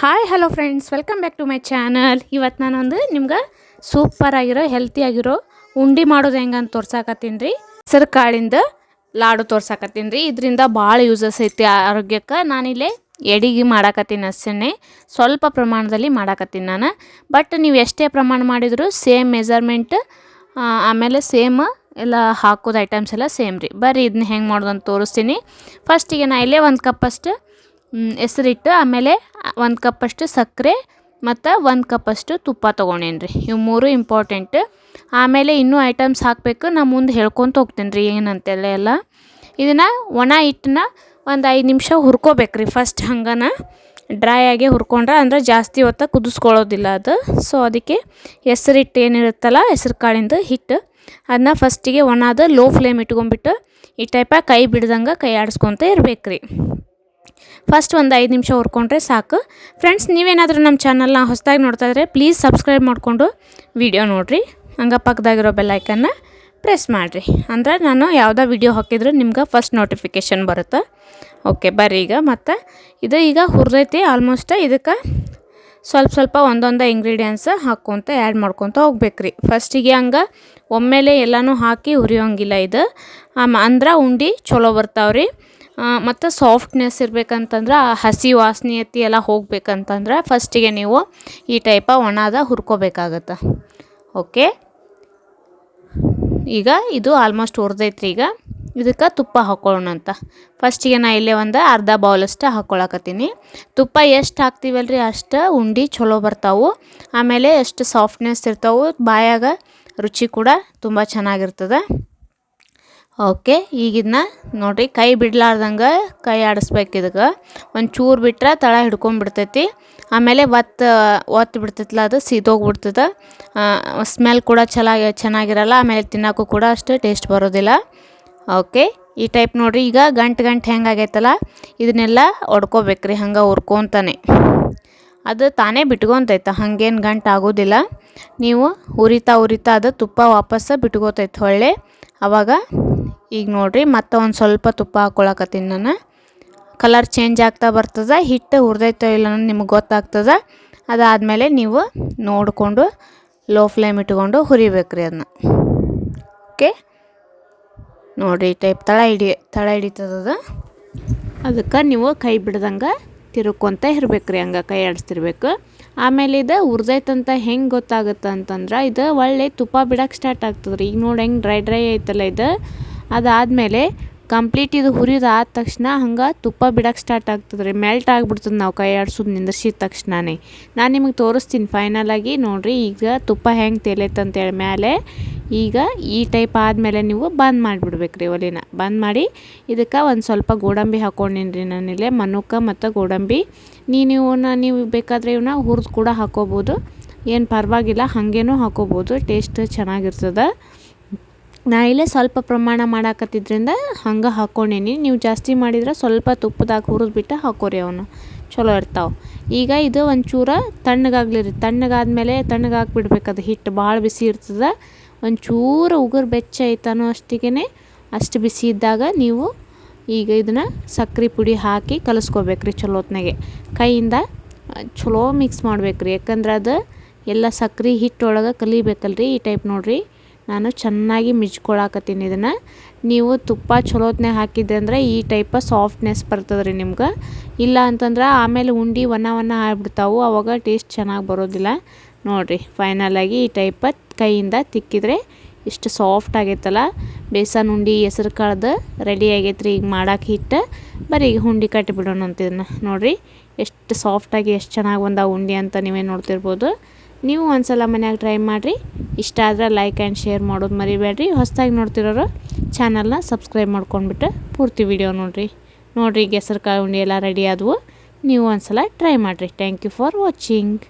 Hi hello friends welcome back to my channel ಇವತ್ತು ನಾನೊಂದು ನಿಮ್ಗೆ ಸೂಪರ್ ಆಗಿರೋ ಹೆಲ್ತಿ ಆಗಿರೋ ಉಂಡೆ ಮಾಡೋದು ಹೆಂಗೆ ಅಂತ ತೋರ್ಸಾಕತ್ತೀನಿ ರೀ. ಹೆಸರು ಕಾಳಿಂದ ಲಾಡು ತೋರ್ಸಾಕತ್ತೀನಿ ರೀ. ಇದರಿಂದ ಭಾಳ ಯೂಸಸ್ ಐತಿ ಆರೋಗ್ಯಕ್ಕೆ. ನಾನಿಲ್ಲಿ ಎಡಿಗೆ ಮಾಡಾಕತ್ತೀನಿ ಅಷ್ಟೇ ಸ್ವಲ್ಪ ಪ್ರಮಾಣದಲ್ಲಿ ಮಾಡಾಕತ್ತೀನಿ ನಾನು. ಬಟ್ ನೀವು ಎಷ್ಟೇ ಪ್ರಮಾಣ ಮಾಡಿದರೂ ಸೇಮ್ ಮೆಜರ್ಮೆಂಟ್ ಆಮೇಲೆ ಸೇಮ್ ಎಲ್ಲ ಹಾಕೋದು ಐಟಮ್ಸ್ ಎಲ್ಲ ಸೇಮ್ ರೀ. ಬರ್ರಿ ಇದನ್ನ ಹೆಂಗೆ ಮಾಡೋದು ಅಂತ ತೋರಿಸ್ತೀನಿ. ಫಸ್ಟಿಗೆ ನಾ ಇಲ್ಲೇ ಒಂದು ಕಪ್ಪಷ್ಟು ಹೆಸರಿಟ್ಟು, ಆಮೇಲೆ ಒಂದು ಕಪ್ಪಷ್ಟು ಸಕ್ಕರೆ ಮತ್ತು ಒಂದು ಕಪ್ಪಷ್ಟು ತುಪ್ಪ ತೊಗೊಂಡೇನಿ ರೀ. ಇವು ಮೂರು ಇಂಪಾರ್ಟೆಂಟ್ ಆಮೇಲೆ ಇನ್ನೂ ಐಟಮ್ಸ್ ಹಾಕಬೇಕು, ನಾ ಮುಂದೆ ಹೇಳ್ಕೊತ ಹೋಗ್ತೇನೆ ರೀ ಏನಂತೆಲ್ಲ ಎಲ್ಲ. ಇದನ್ನು ಒಣ ಹಿಟ್ಟನ್ನ ಒಂದು ಐದು ನಿಮಿಷ ಹುರ್ಕೋಬೇಕು ರೀ ಫಸ್ಟ್ ಹಂಗನ. ಡ್ರೈ ಆಗಿ ಹುರ್ಕೊಂಡ್ರೆ ಅಂದರೆ ಜಾಸ್ತಿ ಹೊತ್ತ ಕುದಿಸ್ಕೊಳ್ಳೋದಿಲ್ಲ ಅದು. ಸೊ ಅದಕ್ಕೆ ಹೆಸರಿಟ್ಟು ಏನಿರುತ್ತಲ್ಲ, ಹೆಸ್ರು ಕಾಳಿಂದು ಹಿಟ್ಟು. ಅದನ್ನ ಫಸ್ಟಿಗೆ ಒಣದ ಲೋ ಫ್ಲೇಮ್ ಇಟ್ಕೊಂಡ್ಬಿಟ್ಟು, ಈ ಟೈಪಾಗಿ ಕೈ ಬಿಡ್ದಂಗೆ ಕೈ ಆಡಿಸ್ಕೊತ ಇರ್ಬೇಕು ರೀ. ಫಸ್ಟ್ ಒಂದು ಐದು ನಿಮಿಷ ಹುರ್ಕೊಂಡ್ರೆ ಸಾಕು. ಫ್ರೆಂಡ್ಸ್ ನೀವೇನಾದರೂ ನಮ್ಮ ಚಾನಲ್ನ ಹೊಸದಾಗಿ ನೋಡ್ತಾ ಇದ್ರೆ ಪ್ಲೀಸ್ ಸಬ್ಸ್ಕ್ರೈಬ್ ಮಾಡಿಕೊಂಡು ವಿಡಿಯೋ ನೋಡಿರಿ. ಹಂಗೆ ಪಕ್ಕದಾಗಿರೋ ಬೆಲ್ಲೈಕನ್ನ ಪ್ರೆಸ್ ಮಾಡಿರಿ. ಅಂದ್ರೆ ನಾನು ಯಾವುದೋ ವಿಡಿಯೋ ಹಾಕಿದ್ರೆ ನಿಮ್ಗೆ ಫಸ್ಟ್ ನೋಟಿಫಿಕೇಷನ್ ಬರುತ್ತೆ. ಓಕೆ ಬರ್ರಿ ಈಗ ಮತ್ತು. ಇದು ಈಗ ಹುರಿದೈತಿ ಆಲ್ಮೋಸ್ಟ್ ಇದಕ್ಕೆ ಸ್ವಲ್ಪ ಸ್ವಲ್ಪ ಒಂದೊಂದು ಇಂಗ್ರೀಡಿಯೆಂಟ್ಸ್ ಹಾಕ್ಕೊತ ಆ್ಯಡ್ ಮಾಡ್ಕೊತ ಹೋಗ್ಬೇಕ್ರಿ. ಫಸ್ಟಿಗೆ ಹಂಗೆ ಒಮ್ಮೆಲೆ ಎಲ್ಲನೂ ಹಾಕಿ ಹುರಿಯೋಂಗಿಲ್ಲ ಇದು. ಅಂದ್ರೆ ಉಂಡೆ ಚಲೋ ಬರ್ತಾವ್ರಿ. ಮತ್ತು ಸಾಫ್ಟ್ನೆಸ್ ಇರಬೇಕಂತಂದ್ರೆ ಆ ಹಸಿ ವಾಸನೆ ಎತ್ತಿ ಎಲ್ಲ ಹೋಗ್ಬೇಕಂತಂದ್ರೆ ಫಸ್ಟಿಗೆ ನೀವು ಈ ಟೈಪ ಒಣದ ಹುರ್ಕೋಬೇಕಾಗತ್ತೆ. ಓಕೆ ಈಗ ಇದು ಆಲ್ಮೋಸ್ಟ್ ಹುರಿದೈತ್ರಿ ಈಗ. ಇದಕ್ಕೆ ತುಪ್ಪ ಹಾಕೊಳ್ಳೋಣ ಅಂತ. ಫಸ್ಟಿಗೆ ನಾ ಇಲ್ಲೇ ಒಂದು ಅರ್ಧ ಬೌಲಷ್ಟು ಹಾಕ್ಕೊಳಕತ್ತೀನಿ ತುಪ್ಪ ಎಷ್ಟು ಹಾಕ್ತೀವಲ್ರಿ ಅಷ್ಟು ಉಂಡೆ ಚಲೋ ಬರ್ತಾವೆ. ಆಮೇಲೆ ಎಷ್ಟು ಸಾಫ್ಟ್ನೆಸ್ ಇರ್ತಾವೆ, ಬಾಯಾಗ ರುಚಿ ಕೂಡ ತುಂಬ ಚೆನ್ನಾಗಿರ್ತದೆ. ಓಕೆ ಈಗ ಇದನ್ನ ನೋಡಿರಿ, ಕೈ ಬಿಡ್ಲಾರ್ದಂಗೆ ಕೈ ಆಡಿಸ್ಬೇಕು ಇದಕ್ಕೆ. ಒಂದು ಚೂರು ಬಿಟ್ರೆ ತಳ ಹಿಡ್ಕೊಂಡ್ಬಿಡ್ತೈತಿ ಆಮೇಲೆ ಒತ್ತು ಒತ್ತು ಬಿಡ್ತೈತಲ್ಲ ಅದು, ಸೀದೋಗ್ಬಿಡ್ತದೆ. ಸ್ಮೆಲ್ ಕೂಡ ಚೆನ್ನಾಗಿ ಚೆನ್ನಾಗಿರಲ್ಲ, ಆಮೇಲೆ ತಿನ್ನೋಕ್ಕೂ ಕೂಡ ಅಷ್ಟು ಟೇಸ್ಟ್ ಬರೋದಿಲ್ಲ. ಓಕೆ, ಈ ಟೈಪ್ ನೋಡಿರಿ, ಈಗ ಗಂಟು ಗಂಟು ಹೆಂಗಾಗೈತಲ್ಲ ಇದನ್ನೆಲ್ಲ ಹೊಡ್ಕೋಬೇಕು ರೀ ಹಂಗೆ ಹುರ್ಕೊತಾನೆ. ಅದು ತಾನೇ ಬಿಟ್ಕೊತೈತೆ, ಹಂಗೇನು ಗಂಟು ಆಗೋದಿಲ್ಲ. ನೀವು ಉರಿತಾ ಉರಿತಾ ಅದು ತುಪ್ಪ ವಾಪಸ್ಸು ಬಿಟ್ಕೋತೈತೆ ಹೊಳ್ಳೆ. ಆವಾಗ ಈಗ ನೋಡಿರಿ ಮತ್ತೆ ಒಂದು ಸ್ವಲ್ಪ ತುಪ್ಪ ಹಾಕ್ಕೊಳಕತ್ತೀನಿ ನಾನು. ಕಲರ್ ಚೇಂಜ್ ಆಗ್ತಾ ಬರ್ತದೆ, ಹಿಟ್ಟು ಹುರಿದೈತೋ ಇಲ್ಲ ನಿಮಗೆ ಗೊತ್ತಾಗ್ತದೆ. ಅದಾದಮೇಲೆ ನೀವು ನೋಡಿಕೊಂಡು ಲೋ ಫ್ಲೇಮ್ ಇಟ್ಕೊಂಡು ಹುರಿಬೇಕು ರೀ ಅದನ್ನ ಓಕೆ ನೋಡಿರಿ ಈ ಟೈಪ್ ತಳ ಹಿಡಿ, ತಳ ಹಿಡಿತದ ಅದಕ್ಕೆ ನೀವು ಕೈ ಬಿಡ್ದಂಗೆ ತಿರುಕೊಂತ ಇರ್ಬೇಕು ರೀ ಹಂಗೆ ಕೈ ಆಡಿಸ್ತಿರ್ಬೇಕು. ಆಮೇಲೆ ಇದು ಹುರ್ದೈತಂತ ಹೆಂಗೆ ಗೊತ್ತಾಗುತ್ತೆ ಅಂತಂದ್ರೆ ಇದು ಒಳ್ಳೆ ತುಪ್ಪ ಬಿಡಕ್ಕೆ ಸ್ಟಾರ್ಟ್ ಆಗ್ತದೆ ರೀ ಈಗ ನೋಡಿ ಹೆಂಗೆ ಡ್ರೈ ಡ್ರೈ ಐತಲ್ಲ ಇದು. ಅದಾದಮೇಲೆ ಕಂಪ್ಲೀಟ್ ಇದು ಹುರಿದಾದ ತಕ್ಷಣ ಹಂಗೆ ತುಪ್ಪ ಬಿಡಕ್ಕೆ ಸ್ಟಾರ್ಟ್ ಆಗ್ತದೆ ರೀ. ಮೆಲ್ಟ್ ಆಗಿಬಿಡ್ತದೆ ನಾವು ಕೈ ಆಡ್ಸೋದು ನಿಂದ್ರಿಸಿದ ತಕ್ಷಣನೇ. ನಾನು ನಿಮಗೆ ತೋರಿಸ್ತೀನಿ ಫೈನಲಾಗಿ ನೋಡಿರಿ, ಈಗ ತುಪ್ಪ ಹೆಂಗೆ ತೇಲೈತೆ ಅಂತೇಳಿ ಮೇಲೆ ಈಗ ಈ ಟೈಪ್ ಆದಮೇಲೆ ನೀವು ಬಂದ್ ಮಾಡಿಬಿಡ್ಬೇಕು ರೀ ಒಲಿನ. ಬಂದ್ ಮಾಡಿ ಇದಕ್ಕೆ ಒಂದು ಸ್ವಲ್ಪ ಗೋಡಂಬಿ ಹಾಕ್ಕೊಂಡಿನಿ ರೀ ನಾನಿಲ್ಲೇ ಮನುಕ ಮತ್ತು ಗೋಡಂಬಿ. ನೀನು ಇವನ್ನ ನೀವು ಬೇಕಾದರೆ ಇವನ್ನ ಹುರಿದು ಕೂಡ ಹಾಕೋಬೋದು. ಏನು ಪರವಾಗಿಲ್ಲ, ಹಾಗೇನೂ ಹಾಕೋಬೋದು. ಟೇಸ್ಟ್ ಚೆನ್ನಾಗಿರ್ತದೆ. ನಾ ಇಲ್ಲೇ ಸ್ವಲ್ಪ ಪ್ರಮಾಣ ಮಾಡಾಕತ್ತಿದ್ರಿಂದ ಹಂಗೆ ಹಾಕ್ಕೊಂಡೇನಿ ನೀವು ಜಾಸ್ತಿ ಮಾಡಿದ್ರೆ ಸ್ವಲ್ಪ ತುಪ್ಪದಾಗ ಹುರಿದ್ಬಿಟ್ಟು ಹಾಕೋರಿ ಅವನು. ಚಲೋ ಇರ್ತಾವೆ. ಈಗ ಇದು ಒಂಚೂರು ತಣ್ಣಗಾಗ್ಲಿ ರೀ. ತಣ್ಣಗಾದ್ಮೇಲೆ ಅದು ಹಿಟ್ಟು ಭಾಳ ಬಿಸಿ ಇರ್ತದೆ. ಒಂಚೂರು ಉಗುರು ಬೆಚ್ಚ ಐತನೋ ಅಷ್ಟಿಗೆ ಅಷ್ಟು ಬಿಸಿ ಇದ್ದಾಗ ನೀವು ಈಗ ಇದನ್ನು ಸಕ್ರೆ ಪುಡಿ ಹಾಕಿ ಕಲಿಸ್ಕೋಬೇಕು ರೀ ಚಲೋ ಹೊತ್ನಾಗೆ ಕೈಯಿಂದ ಚಲೋ ಮಿಕ್ಸ್ ಮಾಡ್ಬೇಕು ರೀ. ಯಾಕಂದ್ರೆ ಅದು ಎಲ್ಲ ಸಕ್ರೆ ಹಿಟ್ಟೊಳಗೆ ಕಲಿಬೇಕಲ್ರಿ ಈ ಟೈಪ್ ನೋಡಿರಿ. ನಾನು ಚೆನ್ನಾಗಿ ಮಿಜ್ಕೊಳಕತ್ತೀನಿ ಇದನ್ನು. ನೀವು ತುಪ್ಪ ಚಲೋತ್ನಾಗ ಹಾಕಿದ್ದೆ ಅಂದ್ರೆ ಈ ಟೈಪ ಸಾಫ್ಟ್ನೆಸ್ ಬರ್ತದೆ ರೀ ನಿಮ್ಗೆ. ಇಲ್ಲ ಅಂತಂದ್ರೆ ಆಮೇಲೆ ಉಂಡೆ ಒಣ ಒಣ ಆಗ್ಬಿಡ್ತಾವೆ. ಅವಾಗ ಟೇಸ್ಟ್ ಚೆನ್ನಾಗಿ ಬರೋದಿಲ್ಲ. ನೋಡಿರಿ ಫೈನಲಾಗಿ ಈ ಟೈಪ ಕೈಯಿಂದ ತಿಕ್ಕಿದ್ರೆ ಇಷ್ಟು ಸಾಫ್ಟ್ ಆಗೈತಲ್ಲ. ಬೇಸನ್ ಉಂಡೆ ಹೆಸ್ರು ಕಾಳ್ದು ರೆಡಿ ಆಗೈತೆ ರೀ ಈಗ ಮಾಡಕ್ಕೆ ಹಿಟ್ಟು ಬರೀ ಈಗ ಉಂಡಿ ಕಟ್ಟಿಬಿಡೋಣ ಅಂತ ನೋಡಿರಿ, ಎಷ್ಟು ಸಾಫ್ಟಾಗಿ ಎಷ್ಟು ಚೆನ್ನಾಗಿ ಬಂದ ಉಂಡೆ ಅಂತ ನೀವೇ ನೋಡ್ತಿರ್ಬೋದು. ನೀವು ಒಂದ್ಸಲ ಮನ್ಯಾಗ ಟ್ರೈ ಮಾಡಿರಿ. ಇಷ್ಟ ಆದರೆ ಲೈಕ್ ಆ್ಯಂಡ್ ಶೇರ್ ಮಾಡೋದು ಮರಿಬೇಡ್ರಿ. ಹೊಸದಾಗಿ ನೋಡ್ತಿರೋರು ಚಾನಲ್ನ ಸಬ್ಸ್ಕ್ರೈಬ್ ಮಾಡ್ಕೊಂಡ್ಬಿಟ್ಟು ಪೂರ್ತಿ ವಿಡಿಯೋ ನೋಡಿರಿ. ನೋಡಿರಿ ಹೆಸರು ಕಾಳು ಉಂಡೆ ಎಲ್ಲ ರೆಡಿ ಆದವು. ನೀವು ಒಂದ್ಸಲ ಟ್ರೈ ಮಾಡಿರಿ. Thank you for watching